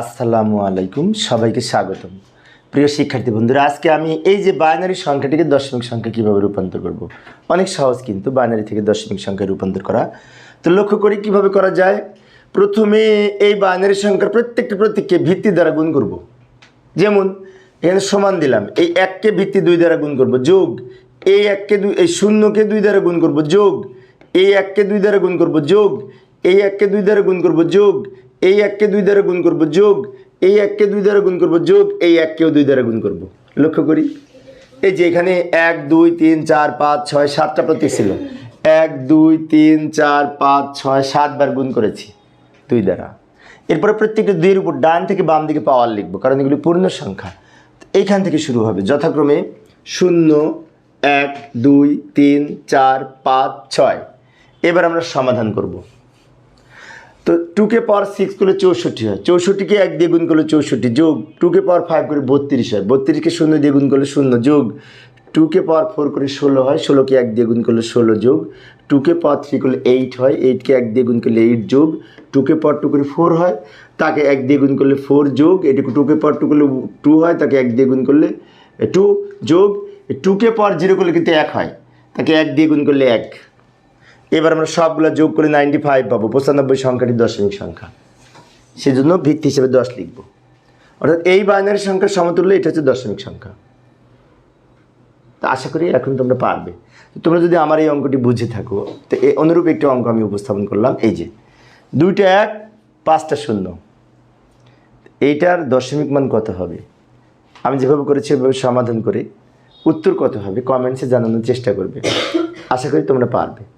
আসসালামু আলাইকুম, সবাইকে স্বাগতম। প্রিয় শিক্ষার্থী বন্ধুরা, আজকে আমি এই যে বাইনারি সংখ্যাটিকে দশমিক সংখ্যা কীভাবে রূপান্তর করব, অনেক সহজ কিন্তু বাইনারি থেকে দশমিক সংখ্যায় রূপান্তর করা। তো লক্ষ্য করি কীভাবে করা যায়, প্রথমে এই বাইনারি সংখ্যার প্রত্যেকটি প্রত্যেককে ভিত্তি দ্বারা গুণ করব। যেমন, এখানে সমান দিলাম, এই এককে ভিত্তি দুই দ্বারা গুণ করব, যোগ, এই এককে দুই, এই শূন্যকে দুই দ্বারা গুণ করব, যোগ, এই এককে দুই দ্বারা গুণ করব, যোগ, এই এককে দুই দ্বারা গুণ করব, যোগ এই এককে দুই দ্বারা গুণ করব যোগ, এই এককে দুই দ্বারা গুণ করব যোগ, এই এককেও দুই দ্বারা গুণ করব। লক্ষ্য করি। এই যে এখানে এক, দুই, তিন, চার, পাঁচ, ছয়, সাতটা প্রতীক ছিল। এক, দুই, তিন, চার, পাঁচ, ছয় সাতবার গুণ করেছি দুই দ্বারা। এরপরে প্রত্যেকটা দুইয়ের উপর ডান থেকে বাম দিকে পাওয়ার লিখব, কারণ এগুলি পূর্ণ সংখ্যা। এইখান থেকে শুরু হবে। যথাক্রমে শূন্য, এক, দুই, তিন, চার, পাঁচ, ছয়। এবার আমরা সমাধান করব। তো টুকে পাওয়ার সিক্স করলে চৌষট্টি হয়। চৌষট্টিকে এক দিয়ে গুণ করলে চৌষট্টি, যোগ টুকে পাওয়ার ফাইভ করে বত্রিশ হয়। বত্রিশকে শূন্য দিয়ে গুণ করলে শূন্য, যোগ টুকে পাওয়ার ফোর করে ষোলো হয়, ষোলোকে এক দিয়ে গুণ করলে ষোলো, যোগ টুকে পাওয়ার থ্রি করলে এইট হয় এইটকে এক দিয়ে গুণ করলে এইট যোগ টুকে পাওয়ার টু করে ফোর হয়, তাকে এক দিয়ে গুণ করলে ফোর যোগ এটুকু টুকে পাওয়ার টু করলে টু হয়, তাকে এক দিয়ে গুণ করলে টু যোগ টুকে পাওয়ার জিরো করলে কিন্তু এক হয়, তাকে এক দিয়ে গুণ করলে এক। এবার আমরা সবগুলো যোগ করে নাইনটি ফাইভ পাবো, পঁচানব্বই সংখ্যাটি দশমিক সংখ্যা। সেজন্য ভিত্তি হিসেবে দশ লিখব। অর্থাৎ এই বাইনারি সংখ্যার সমতুল্য এটা হচ্ছে দশমিক সংখ্যা। তো আশা করি এখন তোমরা পারবে। তোমরা যদি আমার এই অঙ্কটি বুঝে থাকো, তো অনুরূপ একটি অঙ্ক আমি উপস্থাপন করলাম, এই যে, দুইটা এক, পাঁচটা শূন্য। এইটার দশমিক মান কত হবে? আমি যেভাবে করেছি এভাবে সমাধান করে। উত্তর কত হবে? কমেন্টসে জানানোর চেষ্টা করবে। আশা করি তোমরা পারবে।